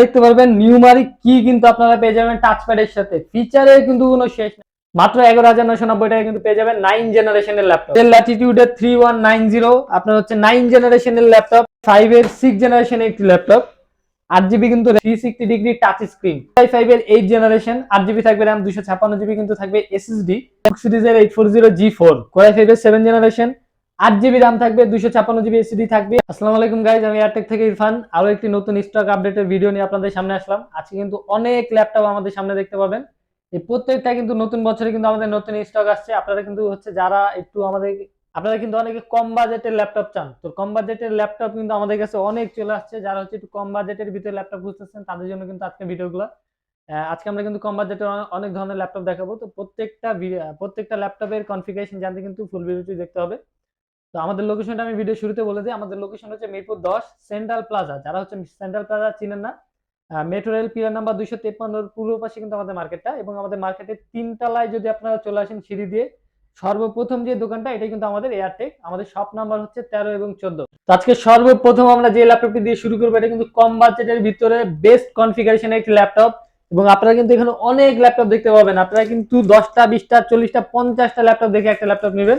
দেখতে পারবেন নিউমারিক কি কিন্তু আপনারা পেয়ে যাবেন টাচপ্যাডের সাথে। ফিচারে কিন্তু কোনো শেষ নেই। মাত্র এগারো হাজার নয়শো নব্বই টাকা কিন্তু পেয়ে যাবেন নাইন জেনারেশনের ল্যাপটপ ডেল ল্যাটিটিউডের থ্রি ওয়ান নাইন জিরো আপনার হচ্ছে নাইন জেনারেশনের ল্যাপটপ ফাইভ এর সিক্স জেনারেশনের একটি ল্যাপটপ আট জিবি কিন্তু three sixty degree touch screen five এর এইট জেনারেশন আট জিবি থাকবে র্যাম দুশো ছাপ্পান্ন জিবি কিন্তু থাকবে এসএসডি সিরিজের eight four zero G four core i five এর সেভেন জেনারেশন আট জিবি র্যাম থাকবে দুশো ছাপ্পান্ন জিবি এসিডি থাকবে। আসসালামু আলাইকুম গাইজ আমি এয়ারটেক থেকে ইরফান। আরও একটি নতুন স্টক আপডেটের ভিডিও নিয়ে আপনাদের সামনে আসলাম। আজকে কিন্তু অনেক ল্যাপটপ আমাদের সামনে দেখতে পাবেন। এই প্রত্যেকটা কিন্তু নতুন বছরে কিন্তু আমাদের নতুন স্টক আসছে। আপনারা কিন্তু হচ্ছে যারা একটু আমাদের, আপনারা কিন্তু অনেকে কম বাজেটের ল্যাপটপ চান। তো কম বাজেটের ল্যাপটপ কিন্তু আমাদের কাছে অনেক চলে আসছে। যারা হচ্ছে একটু কম বাজেটের ভিতরে ল্যাপটপ খুঁজতেছেন, তাদের জন্য কিন্তু আজকে ভিডিওগুলো আজকে আমরা কিন্তু কম বাজেটের অনেক ধরনের ল্যাপটপ দেখাবো। তো প্রত্যেকটা প্রত্যেকটা ল্যাপটপের কনফিগারেশন জানতে কিন্তু ফুল ভিডিওটি দেখতে হবে। তো আমাদের লোকেশনটা আমি ভিডিও শুরুতে বলে দিই। আমাদের লোকেশন হচ্ছে মিরপুর দশ সেন্ট্রাল প্লাজা যারা হচ্ছে সেন্ট্রাল প্লাজা চিনেন না মেট্রো রেল পিলার নাম্বার দুইশো তেপ্পান্নর পূর্ব পাশে কিন্তু আমাদের মার্কেটটা এবং আমাদের মার্কেটের তিনতলায় যদি আপনারা চলে আসেন সিঁড়ি দিয়ে, সর্বপ্রথম যে দোকানটা এটা কিন্তু আমাদের এয়ারটেক আমাদের শপ নাম্বার হচ্ছে তেরো এবং চোদ্দ। আজকে সর্বপ্রথম আমরা যে ল্যাপটপটি দিয়ে শুরু করব, এটা কিন্তু কম বাজেটের ভিতরে বেস্ট কনফিগারেশনের একটি ল্যাপটপ এবং আপনারা কিন্তু এখানে অনেক ল্যাপটপ দেখতে পাবেন। আপনারা কিন্তু দশটা, বিশটা, চল্লিশটা, পঞ্চাশটা ল্যাপটপ দেখে একটা ল্যাপটপ নেবেন।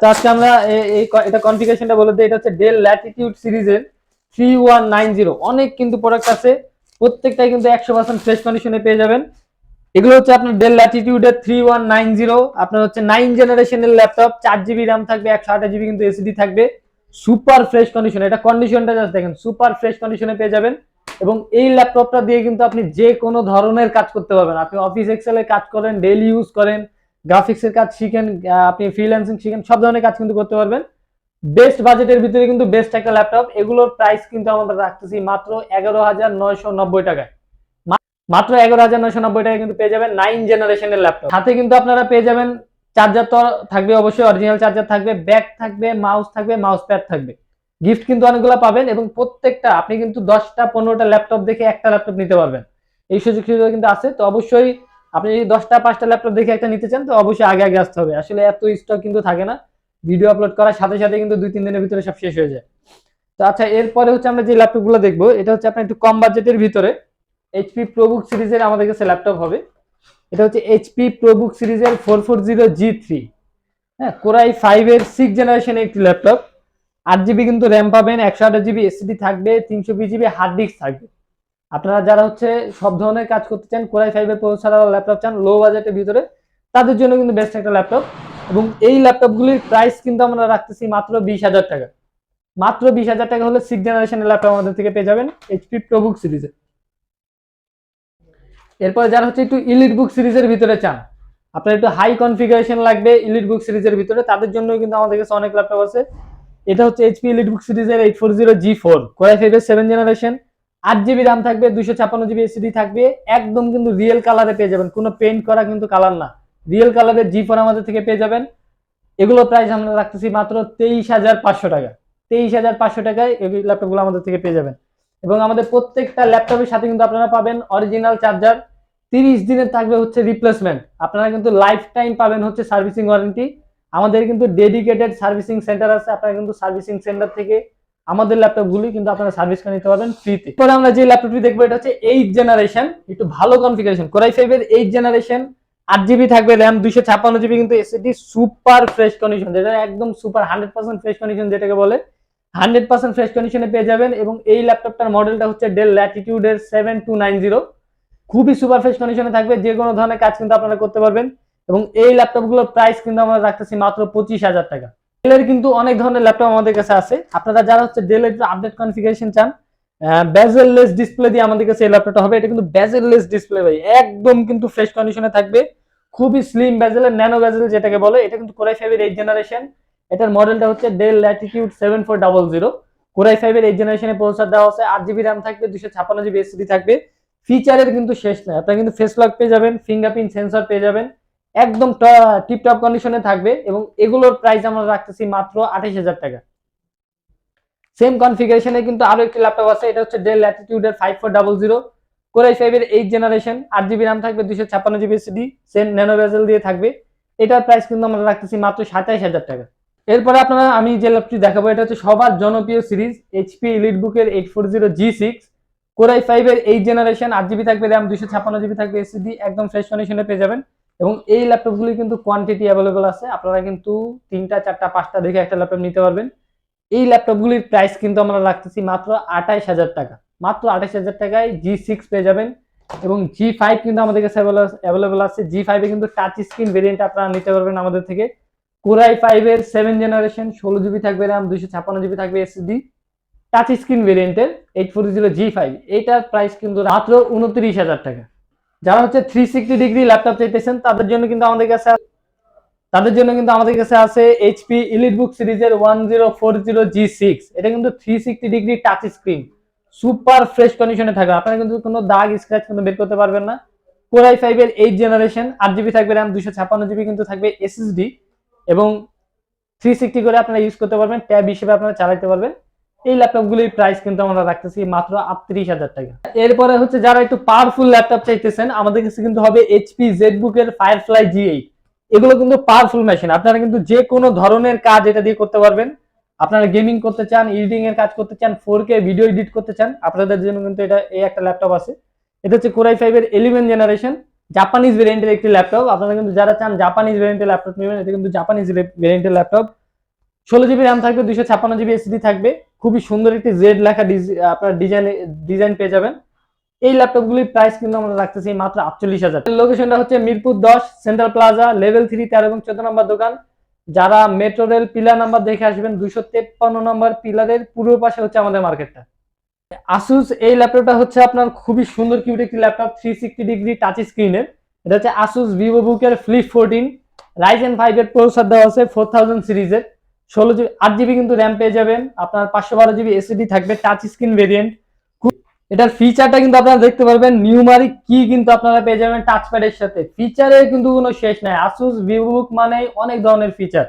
তো আজকে আমরা এই এটা কনফিগারেশনটা বলে দিই। এটা হচ্ছে ডেল ল্যাটিটিউড সিরিজের থ্রি ওয়ান নাইন জিরো অনেক কিন্তু প্রোডাক্ট আছে, প্রত্যেকটাই কিন্তু একশো পার্সেন্ট ফ্রেশ কন্ডিশনে পেয়ে যাবেন। এগুলো হচ্ছে আপনার ডেল ল্যাটিটিউডের থ্রি ওয়ান নাইন জিরো আপনার হচ্ছে নাইন জেনারেশনের ল্যাপটপ চার জিবি র্যাম থাকবে, একশো আঠাশ জিবি কিন্তু এসিডি থাকবে। সুপার ফ্রেশ কন্ডিশন এটা কন্ডিশনটা জাস্ট দেখেন সুপার ফ্রেশ কন্ডিশনে পেয়ে যাবেন। এবং এই ল্যাপটপটা দিয়ে কিন্তু আপনি যে কোনো ধরনের কাজ করতে পারবেন। আপনি অফিস এক্সেলে কাজ করেন ডেইলি ইউজ করেন গ্রাফিক্সের কাজ শিখেন আপনি ফ্রিল্যান্সিং শিখেন, সব ধরনের কাজ কিন্তু করতে পারবেন। বেস্ট বাজেটের ভিতরে কিন্তু বেস্ট একটা ল্যাপটপ এগুলোর প্রাইস কিন্তু আমরা রাখতেছি মাত্র এগারো হাজার নয়শো নব্বই টাকায়। মাত্র এগারো হাজার নয়শো নব্বই টাকায় কিন্তু পেয়ে যাবেন নাইন জেনারেশনের ল্যাপটপ সাথে কিন্তু আপনারা পেয়ে যাবেন চার্জার তো থাকবে অবশ্যই অরিজিনাল চার্জার থাকবে ব্যাগ থাকবে মাউস থাকবে মাউস প্যাড থাকবে। গিফট কিন্তু অনেকগুলো পাবেন এবং প্রত্যেকটা, আপনি কিন্তু দশটা, পনেরোটা ল্যাপটপ দেখে একটা ল্যাপটপ নিতে পারবেন। এই সুযোগ সুবিধা কিন্তু আছে, তো অবশ্যই আপনি যদি দশটা, পাঁচটা ল্যাপটপ দেখে একটা নিতে চান, তো অবশ্যই আগে আগে আসতে হবে। আসলে এত স্টক কিন্তু থাকে না। ভিডিও আপলোড করার সাথে সাথে কিন্তু দুই, তিন দিনের ভিতরে সব শেষ হয়ে যায়। তো আচ্ছা এরপরে হচ্ছে আমরা যে ল্যাপটপগুলো দেখব, এটা হচ্ছে আপনার একটু কম বাজেটের ভিতরে। এইচপি প্রোবুক সিরিজের আমাদের কাছে ল্যাপটপ হবে। এটা হচ্ছে এইচপি প্রোবুক সিরিজের four four zero G three হ্যাঁ কোরাই ফাইভের সিক্স জেনারেশনের একটি ল্যাপটপ আট জিবি কিন্তু র্যাম পাবেন, একশো আঠাশ জিবি এসিডি থাকবে, তিনশো বিশ জিবি হার্ড ডিস্ক থাকবে। আপনারা যারা হচ্ছে সব ধরনের কাজ করতে চান কোরাই ফাইভের প্রসেসর ল্যাপটপ চান লো বাজেটের ভিতরে, তাদের জন্য কিন্তু বেস্ট একটা ল্যাপটপ। এবং এই ল্যাপটপগুলির প্রাইস কিন্তু আমরা রাখতেছি মাত্র বিশ হাজার টাকা। মাত্র বিশ হাজার টাকা হলে সিক্স জেনারেশনের ল্যাপটপ আমাদের থেকে পেয়ে যাবেন এইচপি প্রবুক সিরিজে এরপর যারা হচ্ছে একটু ইলিট বুক সিরিজের ভিতরে চান, আপনার একটু হাই কনফিগারেশন লাগবে ইলিট বুক সিরিজের ভিতরে, তাদের জন্য কিন্তু আমাদের কাছে অনেক ল্যাপটপ আছে। এটা হচ্ছে এইচপি ইলিট বুক সিরিজের eight four zero G four core i ফাইভের সেভেন জেনারেশন আট জিবি র্যাম থাকবে দুশো ছাপ্পান্ন জিবি এসিডি থাকবে, একদম কিন্তু রিয়েল কালারে পেয়ে যাবেন। কোনো পেইন্ট করা কিন্তু কালার না। রিয়েল কালারের জি ফোর আমাদের থেকে পেয়ে যাবেন। এগুলো প্রাইস আমরা রাখতেছি মাত্র তেইশ হাজার পাঁচশো টাকা। তেইশ হাজার পাঁচশো টাকায় এই ল্যাপটপগুলো আমাদের থেকে পেয়ে যাবেন। এবং আমাদের প্রত্যেকটা ল্যাপটপের সাথে কিন্তু আপনারা পাবেন অরিজিনাল চার্জার তিরিশ দিনের থাকবে হচ্ছে রিপ্লেসমেন্ট আপনারা কিন্তু লাইফ টাইম পাবেন হচ্ছে সার্ভিসিং ওয়ারেন্টি আমাদের কিন্তু ডেডিকেটেড সার্ভিসিং সেন্টার আছে। আপনারা কিন্তু সার্ভিসিং সেন্টার থেকে আমাদের ল্যাপটপগুলি কিন্তু আপনারা সার্ভিস করে নিতে পারবেন ফ্রিতে পরে আমরা যে ল্যাপটপটি দেখব, এটা হচ্ছে এইট জেনারেশন একটু ভালো কনফিগারেশন কোরাই ফাইভের এইট জেনারেশন আট জিবি থাকবে র্যাম দুইশো ছাপ্পান্ন জিবি কিন্তু এসএসডি সুপার ফ্রেশ কন্ডিশন যেটা একদম super hundred percent fresh condition যেটাকে বলে। হান্ড্রেড পার্সেন্ট ফ্রেশ কন্ডিশনে পেয়ে যাবেন এবং এই ল্যাপটপটার মডেলটা হচ্ছে ডেল ল্যাটিটিউডের সেভেন টু নাইন জিরো খুবই সুপার ফ্রেশ কন্ডিশনে থাকবে, যে কোনো ধরনের কাজ কিন্তু আপনারা করতে পারবেন। এবং এই ল্যাপটপগুলোর প্রাইস কিন্তু আমরা রাখতেছি মাত্র পঁচিশ হাজার টাকা। ডেলের কিন্তু অনেক ধরনের ল্যাপটপ আমাদের কাছে আছে। আপনারা যারা হচ্ছে ডেলের আপডেট কনফিগারেশন চান ডিসপ্লে দিয়ে আমাদের কাছে এই ল্যাপটপটা হবে। এটা কিন্তু ডিসপ্লে ভাই, একদম কিন্তু ফ্রেশ কন্ডিশনে থাকবে। খুবই স্লিম ন্যানো বেজেল যেটাকে বলে, এটা কিন্তু কোরাই ফাইভের এইট জেনারেশন এটার মডেলটা হচ্ছে Dell Latitude seven four double zero core i ফাইভের এইট জেনারেশনে প্রসেসর দেওয়া আছে, আট জিবি র্যাম থাকবে দুশো ছাপ্পান্ন জিবি এসিডি থাকবে। ফিচারের কিন্তু শেষ নাই, আপনারা কিন্তু ফেস লক পেয়ে যাবেন ফিঙ্গারপ্রিন্ট সেন্সর পেয়ে যাবেন। একদম টিপটপ কন্ডিশনে থাকবে এবং এগুলোর প্রাইস আমরা রাখতেছি মাত্র আঠাশ হাজার টাকা। সেম কনফিগারেশনে কিন্তু আরও একটি ল্যাপটপ আছে, এটা হচ্ছে Dell ল্যাটিটিউডের five four double zero core i ফাইভের এইট জেনারেশন আট জিবি র্যাম থাকবে দুশো ছাপ্পান্ন GB SSD same nano bezel দিয়ে থাকবে। এটার প্রাইস কিন্তু আমরা রাখতেছি মাত্র সাতাইশ হাজার টাকা। এরপরে আপনারা আমি যে ল্যাপটপটি দেখাবো, এটা হচ্ছে সবার জনপ্রিয় সিরিজ এইচপি ইলিট বুকের eight four zero G six core i five এর এইট জেনারেশন আট জিবি থাকবে র্যাম দুইশো ছাপ্পান্ন জিবি থাকবে এসিডি একদম ফ্রেশ কন্ডিশনে পেয়ে যাবেন। এবং এই ল্যাপটপগুলি কিন্তু কোয়ান্টিটি অ্যাভেলেবল আছে। আপনারা কিন্তু তিনটা, চারটা, পাঁচটা দেখে একটা ল্যাপটপ নিতে পারবেন। এই ল্যাপটপগুলির প্রাইস কিন্তু আমরা রাখতেছি মাত্র আঠাইশ হাজার টাকা। মাত্র আঠাইশ হাজার টাকায় জি সিক্স পেয়ে যাবেন এবং জি ফাইভ কিন্তু আমাদের কাছে অ্যাভেলেবল আছে জি ফাইভে কিন্তু টাচ স্ক্রিন ভেরিয়েন্ট আপনারা নিতে পারবেন আমাদের থেকে। কোরাই ফাইভের সেভেন জেনারেশন ষোলো জিবি থাকবে র্যাম দুইশো ছাপ্পান্ন জিবি থাকবে এসএসডি টাচ স্ক্রিন ভেরিয়েন্টের eight four zero G five এইটার প্রাইস কিন্তু মাত্র উনত্রিশ হাজার টাকা। যারা হচ্ছে থ্রি সিক্সটি ডিগ্রি ল্যাপটপ চাইতেছেন, তাদের জন্য কিন্তু আমাদের কাছে তাদের জন্য কিন্তু আমাদের কাছে আছে এইচপি ইলিট বুক সিরিজের one zero four zero G six এটা কিন্তু three sixty degree touch screen super fresh কন্ডিশনে থাকবে। আপনারা কিন্তু কোনো দাগ স্ক্র্যাচ কিন্তু বের করতে পারবেন না। কোরাই ফাইভ এর এইট জেনারেশন আট জিবি থাকবে র্যাম দুশো ছাপ্পান্ন জিবি কিন্তু থাকবে এসএসডি এবং থ্রি সিক্সটি করে আপনারা ইউজ করতে পারবেন ট্যাব হিসেবে আপনারা চালাতে পারবেন। এই ল্যাপটপগুলির প্রাইস কিন্তু আমরা রাখতেছি মাত্র আটত্রিশ হাজার টাকা। এরপরে হচ্ছে যারা একটু পাওয়ারফুল ল্যাপটপ চাইতেছেন, আমাদের কাছে কিন্তু হবে এইচপি জেড বুকের ফায়ারফ্লাই জি এইট এগুলো কিন্তু পাওয়ারফুল মেশিন আপনারা কিন্তু যে কোনো ধরনের কাজ এটা দিয়ে করতে পারবেন। আপনারা গেমিং করতে চান এডিটিং এর কাজ করতে চান ফোর কে ভিডিও এডিট করতে চান, আপনাদের জন্য কিন্তু এটা এই একটা ল্যাপটপ আছে। এটা হচ্ছে কোরাই ফাইভ এর ইলেভেন জেনারেশন জাপানিজ ভেরিয়েন্টের একটি ল্যাপটপ আপনারা কিন্তু যারা চান জাপানিজ ভেরিয়েন্টের ল্যাপটপ নেবেন, এটা কিন্তু জাপানিজ ভেরিয়েন্টের ল্যাপটপ ষোলো জিবি র্যাম থাকবে, দুইশো ছাপ্পান্ন জিবি এসডি থাকবে। খুবই সুন্দর একটি জেড লেখা আপনার ডিজাইন ডিজাইন পেয়ে যাবেন। এই ল্যাপটপ ল্যাপটপগুলির প্রাইস কিন্তু আমরা রাখতেছি মাত্র আটচল্লিশ হাজার। লোকেশনটা হচ্ছে মিরপুর দশ সেন্ট্রাল প্লাজা লেভেল থ্রি তেরো এবং চোদ্দ নম্বর দোকান। যারা মেট্রো রেল পিলার নাম্বার দেখে আসবেন, দুইশো তেপ্পান্ন নম্বর পিলারের পূর্ব পাশে হচ্ছে আমাদের মার্কেটটা আসুস এই ল্যাপটপটা হচ্ছে আপনার খুবই সুন্দর কিউট একটি laptop three sixty degree touch স্ক্রিনের এটা হচ্ছে আসুস ভিভো বুকের ফ্লিপ ফোরটিন রাইজেন ফাইভ এর প্রসেসর দেওয়া আছে ফোর থাউজেন্ড সিরিজের ষোলো জিবি, আট জিবি কিন্তু র্যাম পেয়ে যাবেন। আপনার পাঁচশো বারো জিবি এসিডি থাকবে টাচ স্ক্রিন ভেরিয়েন্ট এটার ফিচারটা কিন্তু আপনারা দেখতে পারবেন নিউমারি কি কিন্তু আপনারা পেয়ে যাবেন টাচ প্যাডের সাথে। ফিচারে কিন্তু কোনো শেষ নাই। আসুস ভিভুক মানে অনেক ধরনের ফিচার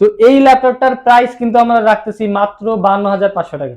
তো এই ল্যাপটপটার প্রাইস কিন্তু আমরা রাখতেছি মাত্র বান্ন হাজার পাঁচশো টাকা।